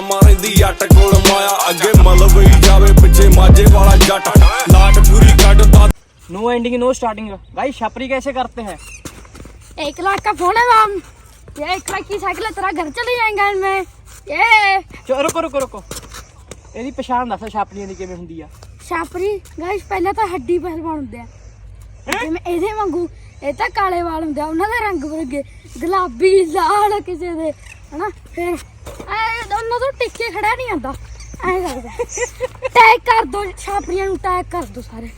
ਸ਼ਾਮਾਂ ਰਹਿੰਦੀ ਅੱਟ ਕੋਲ ਮਾਇਆ ਅੱਗੇ ਮਲਵਈ ਜਾਵੇ ਪਿੱਛੇ ਮਾਝੇ ਵਾਲਾ ਜੱਟ ਲਾਟ ਪੂਰੀ ਕੱਢਦਾ नो एंडिंग नो स्टार्टिंग भाई छपरी कैसे करते हैं एक लाख का फोन है मैम ये एक लाख की साइकिल है तेरा घर चले जाएंगे इनमें ये ਚੋ ਰੁਕੋ ਰੁਕੋ ਰੁਕੋ ਇਹਦੀ ਪਛਾਣ ਦੱਸ ਛਾਪਰੀਆਂ ਦੀ ਕਿਵੇਂ ਹੁੰਦੀ ਆ ਛਾਪਰੀ ਗਾਇਸ ਪਹਿਲਾਂ ਤਾਂ ਹੱਡੀ ਪਹਿਲਵਾਨ ਹੁੰਦੇ ਆ ਜਿਵੇਂ ਇਹਦੇ ਵਾਂਗੂ ਇਹ ਤਾਂ ਕਾਲੇ ਵਾਲ ਹੁੰਦੇ ਆ ਉਹਨਾਂ ਦੇ ਰੰਗ ਵਰਗੇ ਗੁਲਾਬੀ ਲਾਲ ਕਿਸੇ ਦੇ ਹਨਾ ਫਿਰ ਐ ਦੋਨੋਂ ਤੋਂ ਟਿੱਕੇ ਖੜਾ ਨਹੀਂ ਆਂਦਾ ਐ ਕਰਦਾ ਟੈਗ ਕਰ ਦੋ ਛਾਪਰੀਆਂ ਨੂੰ ਟੈਗ ਕਰ ਦੋ ਸਾਰੇ।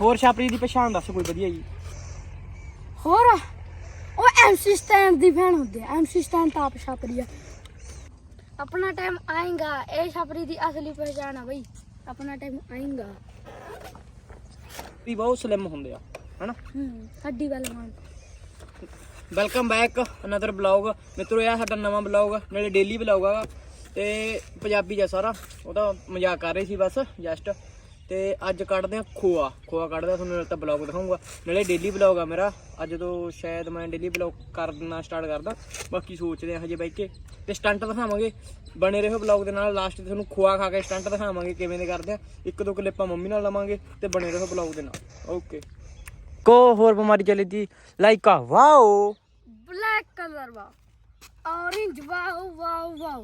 ਹੋਰ ਛਾਪਰੀ ਦੀ ਪਛਾਣ ਦੱਸ ਕੋਈ ਵਧੀਆ ਜੀ। ਹੋਰ? ਉਹ ਐਮਸੀ ਸਟੈਂਡ ਦੀ ਭੈਣ ਹੁੰਦੇ ਆ। ਐਮਸੀ ਸਟੈਂਡ ਤਾਂ ਆਪ ਛਾਪਰੀ ਆ। ਆਪਣਾ ਟਾਈਮ ਆਏਗਾ। ਇਹ ਛਾਪਰੀ ਦੀ ਅਸਲੀ ਪਛਾਣ ਆ ਬਈ। ਆਪਣਾ ਟਾਈਮ ਆਏਗਾ। ਵੀ ਬਹੁਤ ਸਲਿਮ ਹੁੰਦੇ ਆ ਹਨਾ? ਹੂੰ ਹੱਡੀ ਪਹਿਲਵਾਨ ਵੈਲਕਮ ਬੈਕ ਅਨਦਰ ਬਲੌਗ ਮਿੱਤਰੋ, ਇਹ ਸਾਡਾ ਨਵਾਂ ਬਲੌਗ ਨਾਲੇ ਡੇਲੀ ਬਲੌਗ ਆ। ਤੇ ਪੰਜਾਬੀ ਦਾ ਸਾਰਾ। ਉਹਦਾ ਮਜ਼ਾਕ ਕਰ ਰਹੇ ਸੀ ਬਸ ਜਸਟ ਤੇ ਅੱਜ ਕੱਢਦੇ ਆ ਖੋਆ। ਖੋਆ ਕੱਢਦੇ ਆ, ਤੁਹਾਨੂੰ ਨਾਲੇ ਤਾਂ ਬਲੌਗ ਦਿਖਾਉਂਗਾ। ਨਾਲੇ ਡੇਲੀ ਬਲੌਗ ਆ ਮੇਰਾ। ਅੱਜ ਤੋਂ ਸ਼ਾਇਦ ਮੈਂ ਡੇਲੀ ਬਲੌਗ ਕਰਨਾ ਸਟਾਰਟ ਕਰਦਾ। ਬਾਕੀ ਸੋਚਦੇ ਆ ਹਜੇ ਬਹਿ ਕੇ। ਤੇ ਸਟੰਟ ਦਿਖਾਵਾਂਗੇ। ਬਣੇ ਰਹੋ ਬਲੌਗ ਦੇ ਨਾਲ। ਲਾਸਟ ਤੇ ਤੁਹਾਨੂੰ ਖੋਆ ਖਾ ਕੇ ਸਟੰਟ ਦਿਖਾਵਾਂਗੇ ਕਿਵੇਂ ਦੇ ਕਰਦੇ ਆ। ਇੱਕ ਦੋ ਕਲਿੱਪਾਂ ਮੰਮੀ ਨਾਲ ਲਵਾਂਗੇ ਤੇ ਬਣੇ ਰਹੋ ਬਲੌਗ ਦੇ ਨਾਲ। ਓਕੇ ਕੋ ਹੋਰ ਬਿਮਾਰੀ ਚੱਲੀ ਤੀ ਲਾਈਕਾ wow black colour wow orange wow wow wow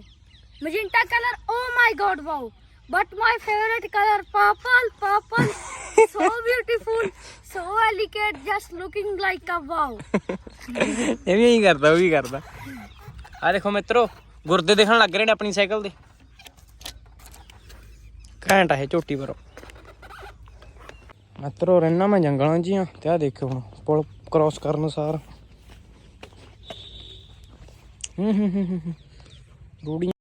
magenta colour oh my god wow but my favourite colour purple purple so beautiful so elegant just looking like a wow ਇਹ ਵੀ ਇਹੀ ਕਰਦਾ ਉਹ ਵੀ ਕਰਦਾ ਆ ਦੇਖੋ ਮਿੱਤਰੋ ਗੁਰਦੇ ਦੇਖਣ ਲੱਗ ਰਹੇ ਨੇ ਆਪਣੀ ਸਾਈਕਲ ਦੇ ਘੈਂਟ ਆ ਇਹ ਝੋਟੀ ਪਰੋ ਮਿੱਤਰੋ ਰਹਿਣਾ ਮੈਂ ਜੰਗਲਾਂ 'ਚ ਹੀ ਆ ਤੇ ਆ ਦੇਖੋ ਹੁਣ ਪੁਲ ਕ੍ਰਾਸ ਕਰਨ ਸਾਰ ਹੂੰ ਹੂੰ ਹੂੰ ਹੂੰ ਰੂੜੀਆਂ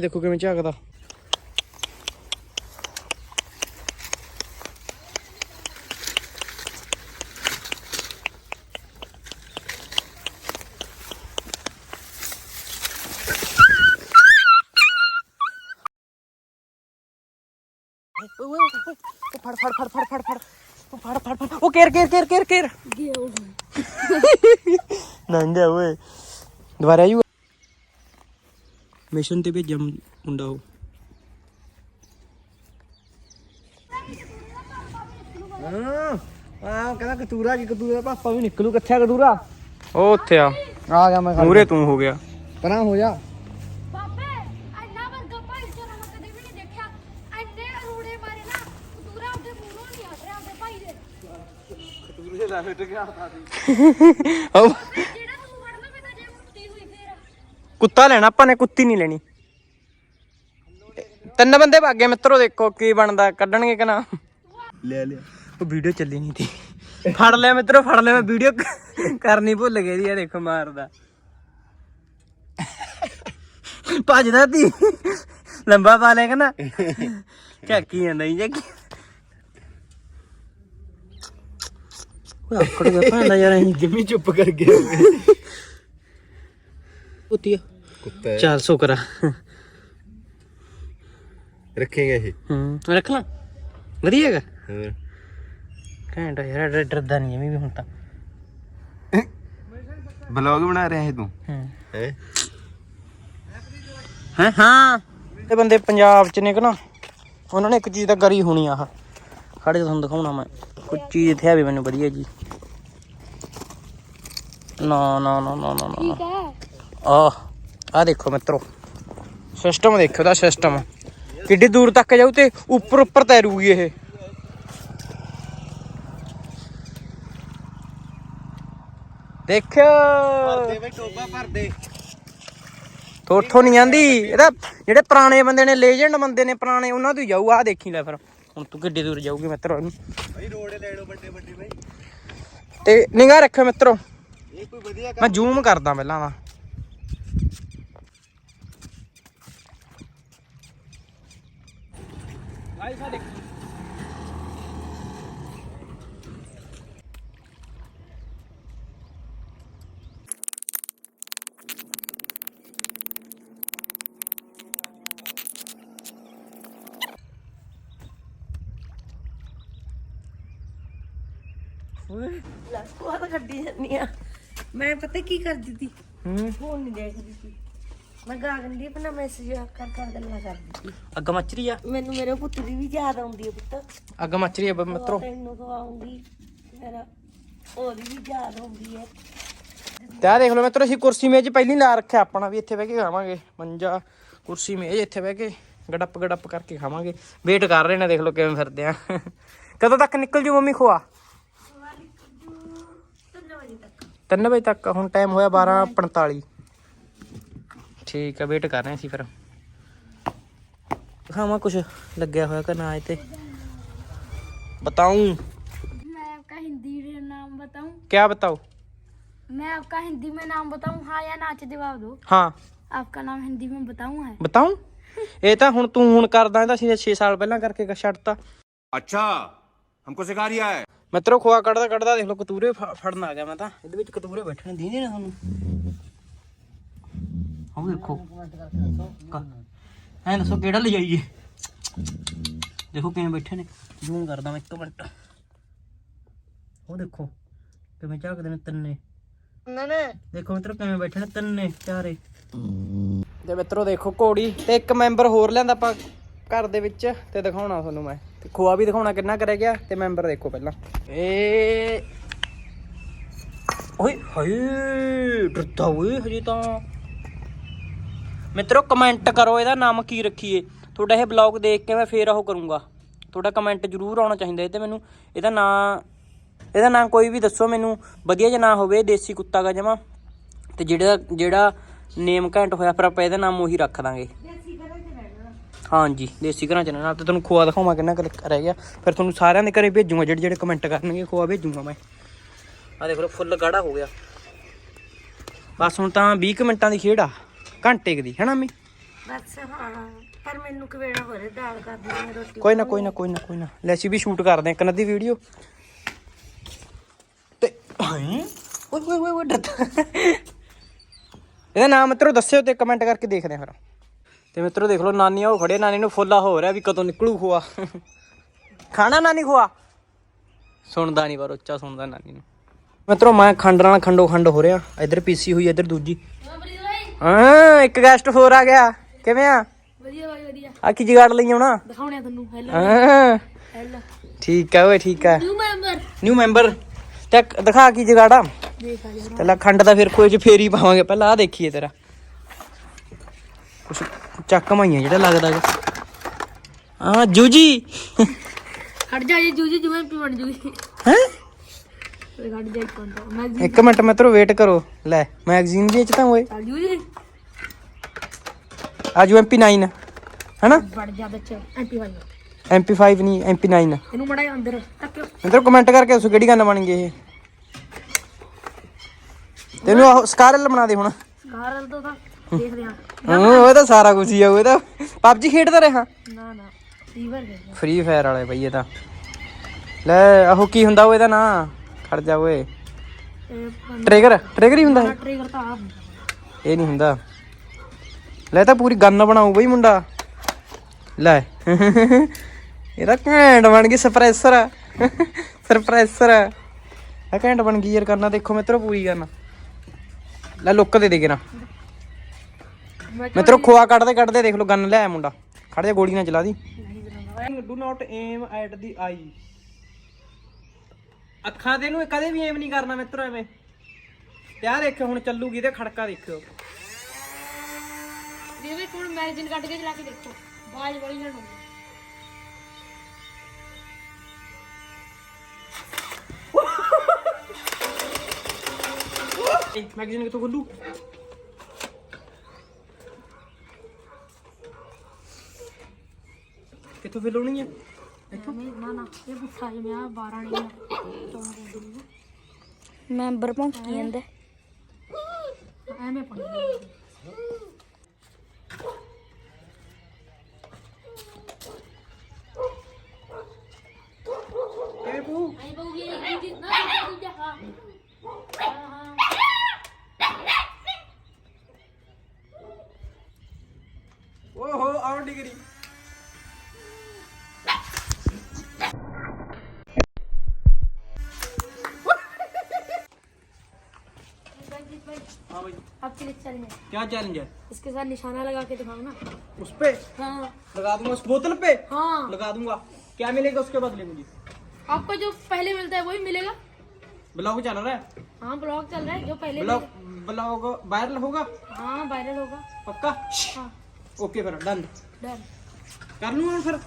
ਦੇਖੋ ਕਿਵੇਂ ਝਾਕਦਾ ਓਏ ਓਏ ਓਏ ਫੜ ਫੜ ਫੜ ਫੜ ਫੜ ਫੜ ਫੜ ਫੜ ਉਹ ਕੇਰ ਕੇਰ ਕੇਰ ਕੇਰ ਕੇਰ ਗਿਆ ਉਹ ਨੰਗਾ ਓਏ। ਦੁਬਾਰਾ ਆਇਓ ਮਿਸ਼ਨ ਤੇ ਭੇਜਿਆ ਮੁੰਡਾ ਉਹ। ਹਾਂ ਆ ਕਹਿੰਦਾ ਕਤੂਰਾ ਕੀ ਕਤੂਰਾ ਪਾਪਾ ਵੀ ਨਿਕਲੂ। ਕਿੱਥੇ ਆ ਕਤੂਰਾ? ਉਹ ਉੱਥੇ ਆ। ਆ ਗਿਆ ਮੈਂ ਮੂਰੇ ਤੂੰ ਹੋ ਗਿਆ। ਪਰਾਂ ਹੋ ਜਾ। ਬਾਬੇ ਇੰਨਾ ਵਰਗਾ ਭਾਈ ਚੋਰਾ ਮੈਂ ਕਦੇ ਵੀ ਨਹੀਂ ਦੇਖਿਆ। ਇੰਨੇ ਰੂੜੇ ਮਾਰੇ ਨਾ ਦੂਰਾ ਉਹਦੇ ਮੂੰਹੋਂ ਨਹੀਂ ਹਟ ਰਿਹਾ ਉਹਦੇ ਭਾਈ ਦੇ। ਉਹ ਜਿਹੜਾ ਤੂੰ ਵੜਨਾ ਮੈਂ ਤਾਂ ਜੇ ਮੁੱਤੀ ਹੋਈ ਫੇਰ ਕੁੱਤਾ ਲੈਣਾ ਆਪਾਂ ਨੇ ਕੁੱਤੀ ਨਹੀਂ ਲੈਣੀ। ਤਿੰਨ ਬੰਦੇ ਭਾਗੇ ਮਿੱਤਰੋ ਦੇਖੋ ਕੀ ਬਣਦਾ ਕੱਢਣਗੇ ਕਿ ਨਾ। ਲੈ ਲਿਆ। ਉਹ ਵੀਡੀਓ ਚੱਲੀ ਨਹੀਂ ਤੀ। ਫੜ ਲਿਆ ਮਿੱਤਰੋ ਫੜ ਲਿਆ ਮੈਂ ਵੀਡੀਓ। ਕਰਨੀ ਭੁੱਲ ਗਈ ਦੀ ਆ ਦੇਖੋ ਮਾਰਦਾ। ਭੱਜਦਾ ਤੀ। ਲੰਬਾ ਪਾ ਲਿਆ ਕਿ ਨਾ। ਝਾਕੀ ਜਾਂਦਾ ਹੀ ਝਾਕੀ। ਉਹ ਆਕੜ ਗਿਆ ਭਾਂਦਾ ਯਾਰ ਅਸੀਂ ਜਮੀ ਚੁੱਪ ਕਰ ਗਿਆ ਕੁੱਤੀ ਕੁੱਤਾ। ਚੱਲ ਸ਼ੁਕਰ ਰੱਖੇਗਾ ਇਹ। ਹੂੰ ਰੱਖ ਲਾਂ। ਵਧੀਆ ਹੈਗਾ। ਹੋਰ? ਘੈਂਟ ਆ ਯਾਰ ਡਰ- ਡਰਦਾ ਨਹੀਂ ਐਵੇਂ ਵੀ ਹੁਣ ਤਾਂ। ਬਲੌਗ ਬਣਾ ਰਿਹਾ ਹੈ ਤੂੰ? ਹੂੰ। ਹੈ? ਹੈ ਹਾਂ। ਇਹ ਬੰਦੇ ਪੰਜਾਬ ਚ ਨੇ ਕਿ ਨਾ? ਉਹਨਾਂ ਨੇ ਇੱਕ ਚੀਜ਼ ਤਾਂ ਕਰੀ ਹੋਣੀ ਆਹ। ਖੜੇ ਤੁਹਾਨੂੰ ਦਿਖਾਉਣਾ ਮੈਂ। ਕੋਈ ਚੀਜ਼ ਇੱਥੇ ਆਵੇ ਮੈਨੂੰ ਵਧੀਆ ਜੀ। ਨਾ ਨਾ ਨਾ ਨਾ ਨਾ ਨਾ। ਠੀਕ ਹੈ। ਆ ਆ ਦੇਖੋ ਮਿੱਤਰੋ ਸਿਸਟਮ ਦੇਖੋ ਦਾ ਸਿਸਟਮ ਕਿੱਡੀ ਦੂਰ ਤੱਕ ਜਾਊ ਤੇ ਉੱਪਰ ਉੱਪਰ ਤੈਰੂਗੀ ਇਹ। ਦੇਖਿਓ। ਬਈ ਟੋਪਾ ਭਰ ਦੇ ਥੋਥੋਂ ਨਹੀਂ ਜਾਂਦੀ ਇਹਦਾ ਜਿਹੜੇ ਪੁਰਾਣੇ ਬੰਦੇ ਨੇ ਲੈਜੈਂਡ ਬੰਦੇ ਨੇ ਪੁਰਾਣੇ ਉਹਨਾਂ ਤੋਂ ਜਾਊ ਆ ਦੇਖੀ ਲੈ ਫਿਰ। ਹੁਣ ਤੂੰ ਕਿੱਡੀ ਦੂਰ ਜਾਊਗੀ ਮਿੱਤਰੋ ਇਹਨੂੰ। ਬਈ ਰੋੜੇ ਲੈਣੋ ਵੱਡੇ ਵੱਡੇ ਬਈ। ਤੇ ਨਿਗਾਹ ਰੱਖਿਓ ਮਿੱਤਰੋ। ਇਹ ਕੋਈ ਵਧੀਆ ਮੈਂ ਜ਼ੂਮ ਕਰਦਾ ਪਹਿਲਾਂ ਵਾ ਉਹ ਤਾਂ ਗੱਡੀ ਜਾਂਦੀ ਆ ਮੈਂ ਪਤਾ ਕੀ ਕਰਦੀ ਸੀ ਹੂੰ ਫੋਨ ਨਹੀਂ ਦੇਖਦੀ ਸੀ ਮੈਂ ਗਗਨਦੀਪ ਨਾਲ ਮੈਸੇਜ ਕਰ ਕਰ ਗੱਲਾਂ ਕਰਦੀ ਸੀ। ਅੱਗ ਮੱਚ ਰਹੀ ਆ? ਮੈਨੂੰ ਮੇਰੇ ਪੁੱਤ ਦੀ ਵੀ ਯਾਦ ਆਉਂਦੀ ਹੈ ਪੁੱਤ। ਅੱਗ ਮੱਚ ਰਹੀ ਆ ਬ- ਮਿੱਤਰੋ। ਤੈਨੂੰ ਖਵਾਉਂਗੀ ਮੇਰਾ ਉਹਦੀ ਵੀ ਯਾਦ ਆਉਂਦੀ ਹੈ ਤੇ ਆ ਦੇਖ ਲਓ ਮਿੱਤਰੋ ਅਸੀਂ ਕੁਰਸੀ ਮੇਜ਼ ਪਹਿਲੀ ਲਾ ਰੱਖਿਆ ਆਪਣਾ ਵੀ ਇੱਥੇ ਬਹਿ ਕੇ ਖਾਵਾਂਗੇ ਮੰਜਾ ਕੁਰਸੀ ਮੇਜ਼ ਇੱਥੇ ਬਹਿ ਕੇ ਗੜੱਪ ਗੜੱਪ ਕਰਕੇ ਖਾਵਾਂਗੇ। ਵੇਟ ਕਰ ਰਹੇ ਨੇ ਦੇਖ ਲਓ ਕਿਵੇਂ ਫਿਰਦੇ ਆ। ਕਦੋਂ ਤੱਕ ਨਿਕਲ ਜੂ ਮੰਮੀ ਖਵਾ 3 ਵਜੇ ਤੱਕ। ਹੁਣ ਟਾਈਮ ਹੋਇਆ 12:45 ਠੀਕ ਆ ਵੇਟ ਕਰ ਰਹੇ ਅਸੀਂ ਫਿਰ ਖਾਵਾਂ ਕੁਛ ਲੱਗਿਆ ਹੋਇਆ ਕਿ ਨਾ ਇੱਥੇ ਬਤਾਉਂ मैं आपका हिंदी में नाम बताऊं क्या बताओ मैं आपका हिंदी में नाम बताऊं हाँ या ना जवाब दो हाँ आपका नाम हिंदी में बताऊं है ਬਤਾਉਂ ਇਹ ਤਾਂ ਹੁਣ ਤੂੰ ਹੁਣ ਕਰਦਾ ਇਹਦਾ ਅਸੀਂ 6 ਸਾਲ ਪਹਿਲਾਂ ਕਰਕੇ ਕ- ਛੱਡਤਾ अच्छा हमको सिखा रिया है ਮਿੱਤਰੋ ਖੋਆ ਕੱਢਦਾ ਕੱਢਦਾ ਦੇਖ ਲਓ ਕਤੂਰੇ ਫ- ਫੜਨ ਆ ਗਿਆ ਮੈਂ ਤਾਂ ਇਹਦੇ ਵਿੱਚ ਕਤੂਰੇ ਬੈਠਣੇ ਦੀਨੇ ਨਾ ਤੁਹਾਨੂੰ ਆਹ ਦੇਖੋ। ਐ ਦੱਸੋ ਕਿਹੜਾ ਲਿਜਾਈਏ ਦੇਖੋ ਕਿਵੇਂ ਬੈਠੇ ਨੇ। ਜ਼ੂਮ ਕਰਦਾ ਮੈਂ ਇੱਕ ਮਿੰਟ। ਉਹ ਦੇਖੋ ਕਿਵੇਂ ਝਾਕਦੇ ਨੇ ਤਿੰਨੇ। ਦੇਖੋ ਮਿੱਤਰੋ ਕਿਵੇਂ ਬੈਠੇ ਨੇ ਤਿੰਨੇ ਚਾਰੇ। ਤੇ ਮਿੱਤਰੋ ਦੇਖੋ ਘੋੜੀ ਤੇ ਇੱਕ ਮੈਂਬਰ ਹੋਰ ਲਿਆਂਦਾ ਆਪਾਂ ਘਰ ਦੇ ਵਿੱਚ ਤੇ ਦਿਖਾਉਣਾ ਤੁਹਾਨੂੰ ਮੈਂ। ਤੇ ਖੋਆ ਵੀ ਦਿਖਾਉਣਾ ਕਿੰਨਾ ਕਰਿਆ ਗਿਆ ਤੇ ਮੈਂਬਰ ਦੇਖੋ ਪਹਿਲਾਂ। ਏ। ਓਏ ਹਾਏ ਡਰਦਾ ਓਏ ਹਜੇ ਤਾਂ। ਮਿੱਤਰੋ ਕਮੈਂਟ ਕਰੋ ਇਹਦਾ ਨਾਮ ਕੀ ਰੱਖੀਏ। ਤੁਹਾਡਾ ਇਹ ਬਲੌਗ ਦੇਖ ਕੇ ਮੈਂ ਫੇਰ ਉਹ ਕਰੂੰਗਾ। ਤੁਹਾਡਾ ਕਮੈਂਟ ਜ਼ਰੂਰ ਆਉਣਾ ਚਾਹੀਦਾ ਇਹ ਤੇ ਮੈਨੂੰ ਇਹਦਾ ਨਾਂ ਇਹਦਾ ਨਾਂ ਕੋਈ ਵੀ ਦੱਸੋ ਮੈਨੂੰ ਵਧੀਆ ਜਿਹਾ ਨਾਂ ਹੋਵੇ ਦੇਸੀ ਕੁੱਤਾ ਗਾ ਜਮਾ। ਤੇ ਜਿਹੜਾ ਜਿਹੜਾ ਨੇਮ ਘੈਂਟ ਹੋਇਆ ਫਿਰ ਆਪਾਂ ਇਹਦਾ ਨਾਮ ਉਹੀ ਰੱਖ ਦਾਂਗੇ। ਹਾਂਜੀ ਦੇਸੀ ਘਰਾਂ ਚ ਨਾਲ ਤੇ ਤੁਹਾਨੂੰ ਖੋਆ ਦਿਖਾਵਾਂ ਕਿੰਨਾ ਕੁ ਰਹਿ ਗਿਆ। ਫਿਰ ਤੁਹਾਨੂੰ ਸਾਰਿਆਂ ਦੇ ਘਰੇ ਭੇਜੂਗਾ ਜਿਹੜੇ ਜਿਹੜੇ ਕਮੈਂਟ ਕਰਨਗੇ ਖੋਆ ਭੇਜੂਗਾ ਮੈਂ। ਆ ਦੇਖ ਲਓ ਫੁੱਲ ਗਾੜਾ ਹੋ ਗਿਆ। ਬਸ ਹੁਣ ਤਾਂ 20 ਕੁ ਮਿੰਟਾਂ ਦੀ ਖੇਡ ਆ। ਘੰਟੇ ਕੁ ਦੀ ਹੈਨਾ ਮੀ ਬਸ ਹਾਂ ਪਰ ਮੈਨੂੰ ਕਵੇੜਾ ਹੋ ਰਿਹਾ ਦਾਲ ਕਰਦੀ ਮੈਂ ਰੋਟੀ ਕੋਈ ਨਾ ਕੋਈ ਨਾ ਕੋਈ ਨਾ ਕੋਈ ਨਾ। ਲੈ ਅਸੀਂ ਵੀ ਸ਼ੂਟ ਕਰਦੇ ਹਾਂ ਇੱਕ ਨਦੀ ਵੀਡੀਓ ਤੇ ਹੈਂ? ਓਏ ਓਏ ਓਏ ਓਏ ਡਰਦਾ। ਇਹਦਾ ਨਾਮ ਮਿੱਤਰੋ ਦੱਸਿਓ ਤੇ ਕਮੈਂਟ ਕਰਕੇ ਦੇਖਦੇ ਹਾਂ ਫਿਰ। ਤੇ ਮਿੱਤਰੋ ਦੇਖ ਲਓ ਨਾਨੀ ਉਹ ਖੜੇ ਨਾਨੀ ਨੂੰ ਫੁੱਲਾ ਹੋ ਰਿਹਾ ਵੀ ਕਦੋਂ ਨਿਕਲੂ ਖੋਆ। ਖਾਣਾ ਨਾਨੀ ਖੋਆ? ਸੁਣਦਾ ਨਹੀਂ ਪਰ ਉੱਚਾ ਸੁਣਦਾ ਨਾਨੀ ਨੂੰ। ਮਿੱਤਰੋ ਮੈਂ ਖੰਡ ਨਾਲ ਖੰਡੋ ਖੰਡ ਹੋ ਰਿਹਾ। ਇੱਧਰ ਪੀਸੀ ਹੋਈ ਇੱਧਰ ਦੂਜੀ। ਹਾਂ ਇੱਕ ਗੈਸਟ ਹੋਰ ਆ ਗਿਆ। ਕਿਵੇਂ ਆ? ਵਧੀਆ ਬਾਈ ਵਧੀਆ। ਆ ਕੀ ਜਗਾੜ ਲਈ ਆਉਣਾ? ਦਿਖਾਉਣੇ ਤੁਹਾਨੂੰ ਹੈਲੋ। ਹਾਂ। ਹੈਲੋ। ਠੀਕ ਹੈ ਓਏ ਠੀਕ ਹੈ ਨਿਊ ਮੈਂਬਰ ਨਿਊ ਮੈਂਬਰ ਤੇ ਦਿਖਾ ਕੀ ਜਗਾੜਾ ਦੇਖ ਆ ਪਹਿਲਾਂ ਖੰਡ ਦਾ ਫਿਰ ਕੋਈ ਚ ਫੇਰੀ ਪਾਵਾਂਗੇ। ਪਹਿਲਾਂ ਆ ਦੇਖੀਏ ਤੇਰਾ। ਕੁਛ ਚੱਕ ਮਾਈਆਂ ਜਿਹੜਾ ਲੱਗਦਾ ਹਾਂ ਜੂਜੀ। ਹਟ ਜਾ ਜੀ ਜੂਜੀ ਜੁਵੇਂ ਪੀ ਬਣ ਜੂਗੀ ਹੈ? ਜਾ ਇੱਕ ਮਿੰਟ। ਮੈਂ ਇੱਕ ਮਿੰਟ ਮਿੱਤਰੋ ਵੇਟ ਕਰੋ। ਲੈ ਮੈਗਜ਼ੀਨ ਵੇਚਦਾ ਓਏ। ਚੱਲ ਜੂਜੀ ਆਜੂ MP9 ਹੈਨਾ? ਵੜ ਜਾ ਵਿੱਚ ਐਂਟੀ ਵਾਈ MP5 ਨਹੀਂ MP9 ਇਹਨੂੰ ਮੜਾ ਅੰਦਰ ਟੱਕਿਓ ਮਿੱਤਰੋ ਕਮੈਂਟ ਕਰਕੇ ਦੱਸੋ ਕਿਹੜੀ ਗੰਨ ਬਣ ਗਈ ਇਹ। ਤੈਨੂੰ ਆਹ ਸਕਾਰਲ ਬਣਾ ਦੇ ਹੁਣ। ਸਕਾਰਲ ਤੋਂ ਤਾਂ ਦੇਖਦੇ ਹਾਂ ਹਾਂ ਉਹ ਤਾਂ ਸਾਰਾ ਕੁਝ ਹੀ ਆ ਉਹ ਤਾਂ ਪਬਜੀ ਖੇਡਦਾ ਰਿਹਾ। ਨਾ ਨਾ ਫੀਵਰ ਫ੍ਰੀ ਫਾਇਰ ਵਾਲੇ ਬਈ ਇਹ ਤਾਂ। ਲੈ ਆਹੋ ਕੀ ਹੁੰਦਾ ਉਹ ਇਹਦਾ ਨਾਂ? ਖੜ ਜਾ ਓਏ। ਟ੍ਰਿਗਰ ਟ੍ਰਿਗਰ ਹੀ ਹੁੰਦਾ ਇਹ। ਟ੍ਰਿਗਰ ਤਾਂ ਆ ਇਹ ਨਹੀਂ ਹੁੰਦਾ। ਲੈ ਤਾਂ ਪੂਰੀ ਗੰਨ ਬਣਾਉ ਬਈ ਮੁੰਡਾ। ਲੈ। ਇਹਦਾ ਘੈਂਟ ਬਣ ਗਈ ਸਪਰੈਸਰ ਸਰਪ੍ਰੈਸਰ ਆ ਘੈਂਟ ਬਣ ਗਈ ਯਾਰ ਕਰਨਾ ਦੇਖੋ ਮਿੱਤਰੋ ਪੂਰੀ ਗੰਨ। ਲੈ ਲੁੱਕ ਦੇ ਦੇ ਕੇ ਨਾ ਮਿੱਤਰੋ ਖੋਆ ਕੱਢਦੇ ਕੱਢਦੇ ਦੇਖ ਲਓ ਗੰਨ ਲੈ ਮੁੰਡਾ। ਖੜ ਜਾ ਗੋਲੀ ਨਾ ਚਲਾ ਦੀ। Do not aim at the eye ਅੱਖਾਂ ਦੇ ਨੂੰ ਕਦੇ ਵੀ ਏਮ ਨਹੀਂ ਕਰਨਾ ਮਿੱਤਰੋ ਐਵੇਂ। ਤੇ ਆਹ ਦੇਖਿਓ ਹੁਣ ਚੱਲੂਗੀ ਤੇ ਖੜਕਾ ਦੇਖਿਓ। ਦੇਵੇ ਕੋਣ ਮੈਗਜ਼ੀਨ ਕੱਢ ਕੇ ਚਲਾ ਕੇ ਦੇਖੋ। ਬਾਜ ਬੜੀ ਜਣ ਮੈਗਜ਼ੀਨ ਕਿੱਥੋਂ ਖੁੱਲੂ? ਕਿੱਥੋਂ ਫਿਲਾਉਣੀ ਹੈ ਨਾ ਨਾ ਇਹ ਪੁੱਠਾ ਜਿਵੇਂ ਆ 12 ਨਹੀਂ ਮੈਂਬਰ ਭੌਂਕੀ ਜਾਂਦਾ। ਐਵੇਂ ਪਣੀ ਕਿਵੇਂ ਪੂ ਆਈ ਬਉਗੀ ਇਹ ਜੀ ਨਾ ਇਹ ਜਾ ਹਾਂ ਹਾਂ ਓਹੋ ਆਉਣ ਡਿਗਰੀ आपके लिए चैलेंज है क्या चैलेंज है? इसके साथ निशाना लगा के दिखाओ ना। उस पे? हाँ। लगा दूँगा उस बोतल पे? हाँ। लगा दूँगा। क्या मिलेगा उसके बदले मुझे? आपको जो पहले मिलता है वही मिलेगा। ब्लॉग चल रहा है? हाँ ब्लॉग चल रहा है जो पहले ब्लॉग ब्लॉग वायरल होगा? हाँ वायरल होगा। पक्का? हाँ। ओके फिर डन डन कर लूँगा फिर।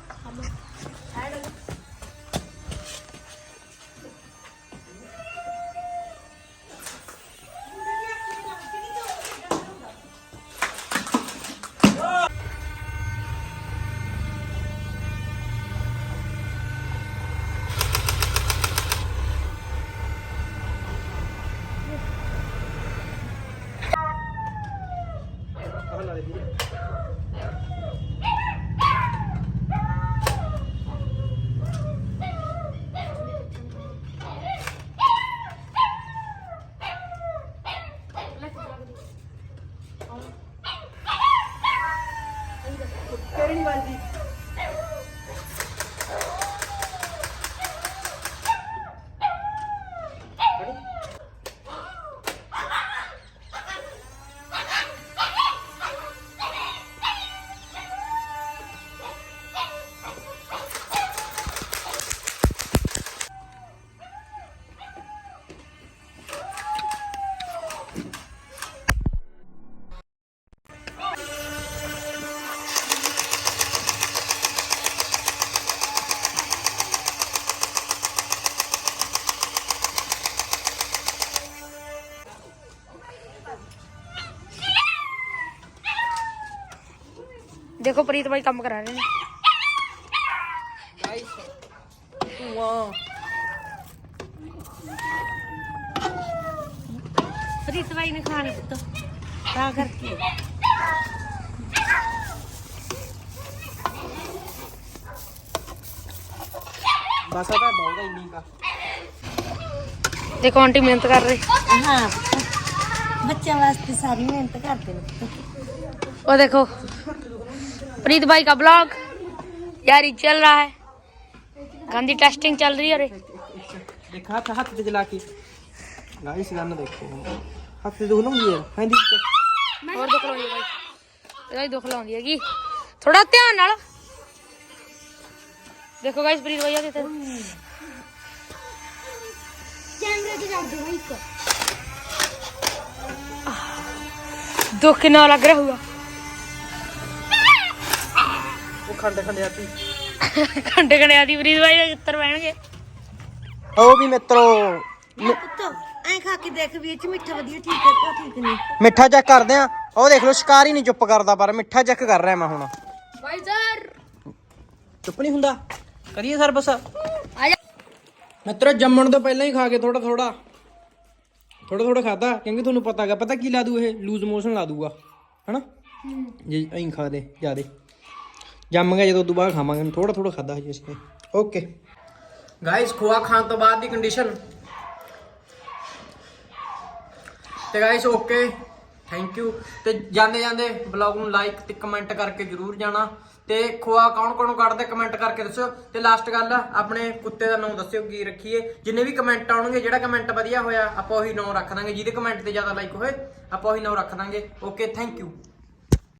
ਦੇਖੋ ਪ੍ਰੀਤ ਭਾਈ ਕੰਮ ਕਰਾ ਰਹੇ ਨੇ। ਪ੍ਰੀਤ ਭਾਈ ਨੇ ਖਾਣੇ ਪੁੱਤ। ਤਾਂ ਕਰਕੇ। ਬਸ ਆ ਦੇਖੋ ਆਂਟੀ ਮਿਹਨਤ ਕਰ ਰਹੀ। ਹਾਂ ਬੱਚਿਆਂ ਵਾਸਤੇ ਸਾਰੀ ਮਿਹਨਤ ਕਰਦੇ ਨੇ ਉਹ ਦੇਖੋ। प्रीत भाई का ब्लॉग। जारी चल रहा है। गंदी टेस्टिंग चल रही है अरे देखा था हाथ के। गाइस गाना हाथ से दी और देख लो भाई। देख लो की थोड़ा ध्यान देखो गाइस प्रीत भैया देते भाई को दुख ना लग रहा हुआ। ਖੰਡ ਖੰਡਿਆਤੀ ਘੰਟੇ ਘੰਟੇ ਦੀ ਫਰੀਜ਼ ਉੱਤਰ ਪੈਣਗੇ ਉਹ ਵੀ ਮਿੱਤਰੋ ਮਿ- ਖਾ ਕੇ ਦੇਖ ਵੀ ਇਹ ਮਿੱਠਾ ਵਧੀਆ ਠੀਕ ਹੈ ਕਿ ਠੀਕ ਨਹੀਂ। ਮਿੱਠਾ ਚੈੱਕ ਕਰਦੇ ਆ ਉਹ ਦੇਖ ਲਓ ਸ਼ਿਕਾਰ ਹੀ ਨਹੀਂ ਚੁੱਪ ਕਰਦਾ ਪਰ ਮਿੱਠਾ ਚੈੱਕ ਕਰ ਰਿਹਾ ਮੈਂ ਹੁਣ। ਵਾਈਜ਼ਰ! ਚੁੱਪ ਨਹੀਂ ਹੁੰਦਾ। ਕਰੀਏ ਸਰਵਿਸ। ਜਾ। ਮਿੱਤਰੋ ਜੰਮਣ ਤੋਂ ਪਹਿਲਾਂ ਹੀ ਖਾ ਕੇ ਥੋੜਾ ਥੋੜਾ ਥੋੜਾ ਥੋੜਾ ਖਾਦਾ ਕਿਉਂਕਿ ਤੁਹਾਨੂੰ ਪਤਾ ਹੈਗਾ ਪਤਾ ਕੀ ਲਾ ਦੂ ਇਹ? ਲੂਜ਼ ਮੋਸ਼ਨ ਲਾ ਦੂਗਾ। ਹਨਾ? ਜੇ ਐਂ ਖਾ ਦੇ ਜਿਆਦੇ। ਜੰਮ ਗਿਆ ਜਦੋਂ ਉਦੋਂ ਬਾਅਦ ਖਾਵਾਂਗੇ ਥੋੜਾ ਥੋੜਾ ਖਾਦਾ ਹਜੇ ਅਸੀਂ। ਓਕੇ ਗਾਇਸ ਖੋਆ ਖਾਣ ਤੋਂ ਬਾਅਦ ਦੀ ਕੰਡੀਸ਼ਨ ਤੇ ਗਾਇਸ ਓਕੇ ਥੈਂਕ ਯੂ ਤੇ ਜਾਂਦੇ ਜਾਂਦੇ ਬਲੌਗ ਨੂੰ ਲਾਈਕ ਤੇ ਕਮੈਂਟ ਕਰਕੇ ਜਰੂਰ ਜਾਣਾ। ਤੇ ਖੋਆ ਕੌਣ ਕੌਣ ਕੱਢਦੇ ਕਮੈਂਟ ਕਰਕੇ ਦੱਸਿਓ। ਤੇ ਲਾਸਟ ਗੱਲ, ਆਪਣੇ ਕੁੱਤੇ ਦਾ ਨਾਮ ਦੱਸਿਓ, ਕੀ ਰੱਖੀਏ। ਜਿੰਨੇ ਵੀ ਕਮੈਂਟ ਆਉਣਗੇ, ਜਿਹੜਾ ਕਮੈਂਟ ਵਧੀਆ ਹੋਇਆ, ਆਪਾਂ ਉਹੀ ਨਾਮ ਰੱਖ ਦਾਂਗੇ। ਜਿਹਦੇ ਕਮੈਂਟ ਤੇ ਜ਼ਿਆਦਾ ਲਾਈਕ ਹੋਏ, ਆਪਾਂ ਉਹੀ ਨਾਮ ਰੱਖ ਦਾਂਗੇ। Okay thank you